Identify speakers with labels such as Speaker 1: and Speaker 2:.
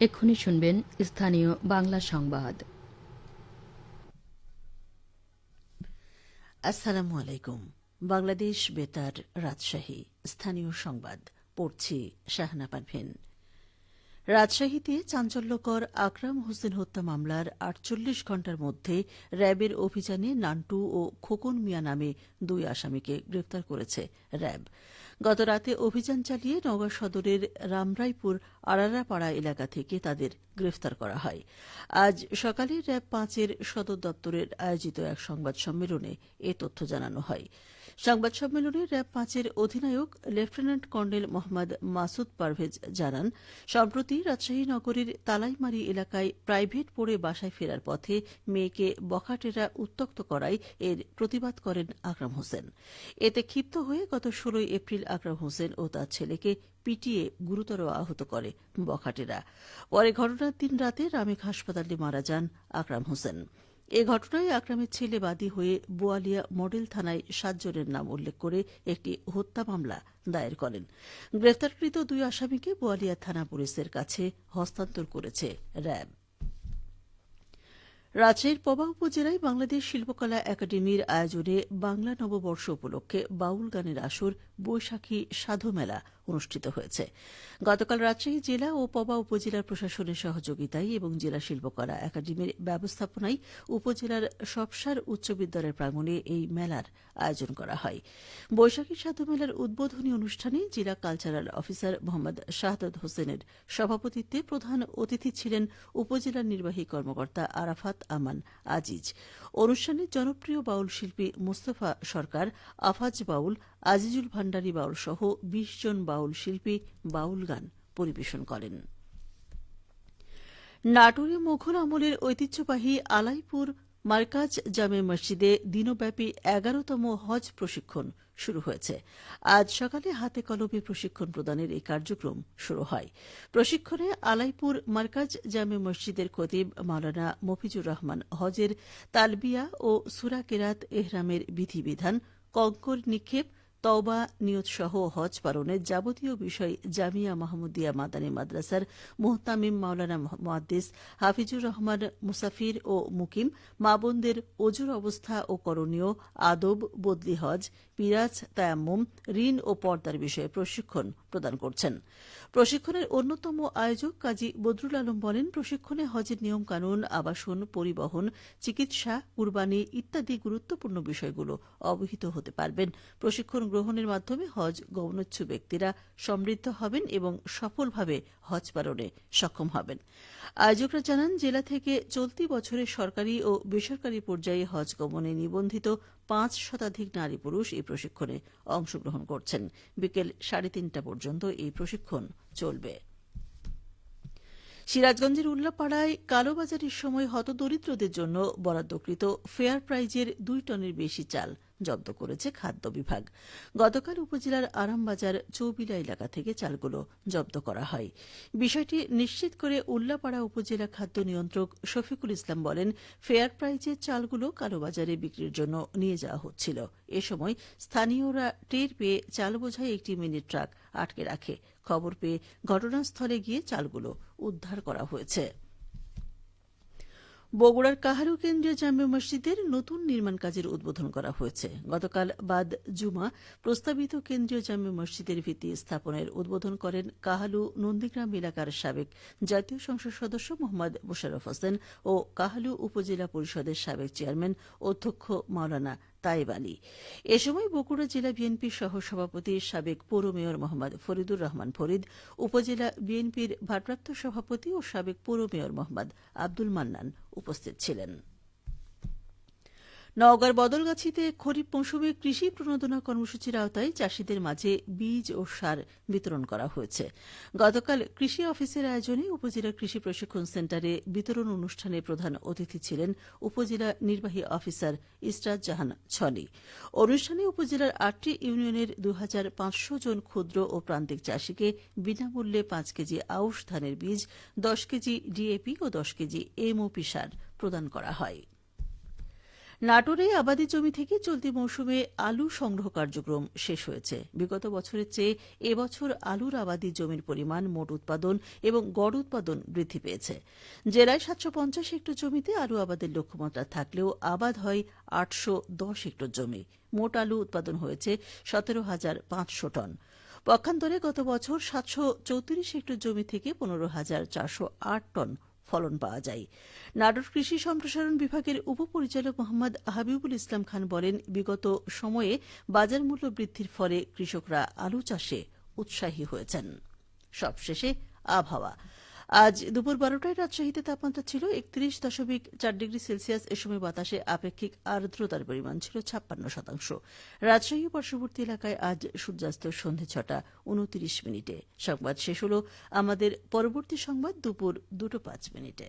Speaker 1: এক্ষুনি শুনবেন স্থানীয় বাংলা সংবাদ।
Speaker 2: আসসালামু আলাইকুম। বাংলাদেশ বেতার রাজশাহী। স্থানীয় সংবাদ, পড়ছি শাহনা পারভিন রাজশাহীতে চাঞ্চল্যকর আকরাম হোসেন হত্যা মামলার আটচল্লিশ ঘণ্টার মধ্যে র্যাবের অভিযানে নান্টু ও খোকন মিয়া নামে দুই আসামিকে গ্রেপ্তার করেছে র্যাব। গত রাতে অভিযান চালিয়ে নগর সদরের রামরাইপুর আড়ারাপাড়া এলাকা থেকে তাদের গ্রেফতার করা হয়। আজ সকালে র্যাব পাঁচের সদর দপ্তরের আয়োজিত এক সংবাদ সম্মেলনে এ তথ্য জানানো হয়। সংবাদ সম্মেলনে র্যাব পাঁচের অধিনায়ক লেফটেন্যান্ট কর্নেল মোহাম্মদ মাসুদ পারভেজ জানান, সম্প্রতি রাজশাহী নগরীর তালাইমারি এলাকায় প্রাইভেট পড়ে বাসায় ফেরার পথে মেয়েকে বখাটেরা উত্তক্ত করায় এর প্রতিবাদ করেন আকরাম হোসেন। এতে ক্ষিপ্ত হয়ে গত ষোলোই এপ্রিল আকরাম হোসেন ও তার ছেলেকে পিটিয়ে গুরুতর আহত করে বখাটেরা। পরে ঘটনার দিন রাতে রামেক হাসপাতালে মারা যান আকরাম হোসেন। এ ঘটনায় আকরামের ছেলে বাদী হয়ে বোয়ালিয়া মডেল থানায় সাতজনের নাম উল্লেখ করে একটি হত্যা মামলা দায়ের করেন। গ্রেফতারকৃত দুই আসামিকে বোয়ালিয়া থানা পুলিশের কাছে হস্তান্তর করেছে র্যাব। রাজশাহীর পবা উপজেলায় বাংলাদেশ শিল্পকলা একাডেমির আয়োজনে বাংলা নববর্ষ উপলক্ষে বাউল গানের আসর বৈশাখী সাধু মেলা অনুষ্ঠিত হয়েছে। গতকাল রাজশাহী জেলা ও পবা উপজেলার প্রশাসনের সহযোগিতায় এবং জেলা শিল্পকলা একাডেমির ব্যবস্থাপনায় উপজেলার সবসার উচ্চ বিদ্যালয়ের প্রাঙ্গণে এই মেলার আয়োজন করা হয়। বৈশাখী সাধু মেলার উদ্বোধনী অনুষ্ঠানে জেলা কালচারাল অফিসার মোহাম্মদ শাহাদত হোসেনের সভাপতিত্বে প্রধান অতিথি ছিলেন উপজেলা নির্বাহী কর্মকর্তা আরাফাত আমান আজিজ। অনুষ্ঠানে জনপ্রিয় বাউল শিল্পী মোস্তফা সরকার, আফাজ বাউল, আজিজুল ভান্ডারী বাউল সহ বিশ জন বাউল শিল্পী বাউল গান পরিবেশন করেন। নাটোরে মোঘল আমলের ঐতিহ্যবাহী আলাইপুর মার্কাজ জামে মসজিদে দিনব্যাপী এগারোতম হজ প্রশিক্ষণ শুরু হয়েছে। আজ সকালে হাতে কলমে প্রশিক্ষণ প্রদানের এই কার্যক্রম শুরু হয়। প্রশিক্ষণে আলাইপুর মার্কাজ জামে মসজিদের খতিব মাওলানা মফিজুর রহমান হজের তালবিয়া ও সুরা কেরাত এহরামের বিধিবিধান, কঙ্কর নিক্ষেপ তওবা নিয়ত সহ হজ পালনের যাবতীয় বিষয় জামিয়া মাহমুদিয়া মাদানী মাদ্রাসার মোহতামিম মাওলানা মুহাদ্দিস হাফিজুর রহমান মুসাফির ও মুকিম মা বোনদের অজুর অবস্থা ও করণীয় আদব, বদলি হজ পিরাজ তায়াম্মুম, ঋণ ও পর্দার বিষয়ে প্রশিক্ষণ প্রদান করছেন। প্রশিক্ষণের অন্যতম আয়োজক কাজী বদরুল আলম বলেন, প্রশিক্ষণে হজের নিয়ম কানুন আবাসন, পরিবহন, চিকিৎসা, কুরবানি ইত্যাদি গুরুত্বপূর্ণ বিষয়গুলো অবহিত হতে পারবেন। প্রশিক্ষণ গ্রহণের মাধ্যমে হজ গমনোচ্ছু ব্যক্তিরা সমৃদ্ধ হবেন এবং সফলভাবে হজ পালনে সক্ষম হবেন। আয়োজকরা জানান, জেলা থেকে চলতি বছরে সরকারি ও বেসরকারি পর্যায়ে হজ গমনে নিবন্ধিত পাঁচ শতাধিক নারী পুরুষ এই প্রশিক্ষণে অংশগ্রহণ করছেন। বিকেল সাড়ে তিনটা পর্যন্ত এই প্রশিক্ষণ চলবে। সিরাজগঞ্জের উল্লাপাড়ায় কালোবাজারের সময় হতদরিদ্রদের জন্য বরাদ্দকৃত ফেয়ার প্রাইজের দুই টনের বেশি চাল জব্দ করেছে খাদ্য বিভাগ। গতকাল উপজেলার আরামবাজার চৌবিলা এলাকা থেকে চালগুলো জব্দ করা হয়। বিষয়টি নিশ্চিত করে উল্লাপাড়া উপজেলা খাদ্য নিয়ন্ত্রক শফিকুল ইসলাম বলেন, ফেয়ার প্রাইজের চালগুলো কালোবাজারে বিক্রির জন্য নিয়ে যাওয়া হচ্ছিল। এ সময় স্থানীয়রা টের পেয়ে চাল বোঝাই একটি মিনি ট্রাক আটকে রাখে। খবর পেয়ে ঘটনাস্থলে গিয়ে চালগুলো উদ্ধার করা হয়েছে। বগুড়ার কাহারু কেন্দ্রীয় জামে মসজিদের নতুন নির্মাণ কাজের উদ্বোধন করা হয়েছে। গতকাল বাদ জুমা প্রস্তাবিত কেন্দ্রীয় জামে মসজিদের ভিত্তি স্থাপনের উদ্বোধন করেন কাহালু নন্দীগ্রাম এলাকার সাবেক জাতীয় সংসদ সদস্য মোহাম্মদ মোশাররফ হোসেন ও কাহালু উপজেলা পরিষদের সাবেক চেয়ারম্যান অধ্যক্ষ মাওলানা তাইব আলী। এ সময় বগুড়া জেলা বিএনপির সহ সভাপতি সাবেক পৌর মেয়র মোহাম্মদ ফরিদুর রহমান ফরিদ, উপজেলা বিএনপির ভারপ্রাপ্ত সভাপতি ও সাবেক পৌর মেয়র মোহাম্মদ আব্দুল মান্নান উপস্থিত ছিলেন। নওগাঁর বদলগাছিতে খরিফ মৌসুমে কৃষি প্রণোদনা কর্মসূচির আওতায় চাষীদের মাঝে বীজ ও সার বিতরণ করা হয়েছে। গতকাল কৃষি অফিসের আয়োজনে উপজেলা কৃষি প্রশিক্ষণ সেন্টারে বিতরণ অনুষ্ঠানে প্রধান অতিথি ছিলেন উপজেলা নির্বাহী অফিসার ইসরাত জাহান ছনি অনুষ্ঠানে উপজেলার আটটি ইউনিয়নের দু হাজার পাঁচশো জন ক্ষুদ্র ও প্রান্তিক চাষীকে বিনামূল্যে পাঁচ কেজি আউশ ধানের বীজ, দশ কেজি ডিএপি ও দশ কেজি এমওপি সার প্রদান করা হয়। নাটোরে আবাদি জমি থেকে চলতি মৌসুমে আলু সংগ্রহ কার্যক্রম শেষ হয়েছে। বিগত বছরের চেয়ে এবছর আলুর আবাদি জমির পরিমাণ, মোট উৎপাদন এবং গড় উৎপাদন বৃদ্ধি পেয়েছে। জেলায় সাতশো পঞ্চাশ হেক্টর জমিতে আলু আবাদের লক্ষ্যমাত্রা থাকলেও আবাদ হয় আটশো দশ হেক্টর জমি। মোট আলু উৎপাদন হয়েছে সতেরো হাজার পাঁচশো টন। পক্ষান্তরে গত বছর সাতশো চৌত্রিশ হেক্টর জমি থেকে পনেরো হাজার চারশো আট টন ফলন পাওয়া যায়। নাটোর কৃষি সম্প্রসারণ বিভাগের উপপরিচালক মোহাম্মদ হাবিবুল ইসলাম খান বলেন, বিগত সময়ে বাজার মূল্য বৃদ্ধির ফলে কৃষকরা আলু চাষে উৎসাহী হয়েছেন। সবশেষে আবহাওয়া। আজ দুপুর বারোটায় রাজশাহীতে তাপমাত্রা ছিল একত্রিশ দশমিক চার ডিগ্রি সেলসিয়াস। এ সময় বাতাসে আপেক্ষিক আর্দ্রতার পরিমাণ ছিল ছাপ্পান্ন শতাংশ। রাজশাহী পার্শ্ববর্তী এলাকায় আজ সূর্যাস্ত সন্ধে ছটা উনত্রিশ মিনিটে। সংবাদ শেষ হল আমাদের পরবর্তী সংবাদ দুপুর দুটো পাঁচ মিনিটে।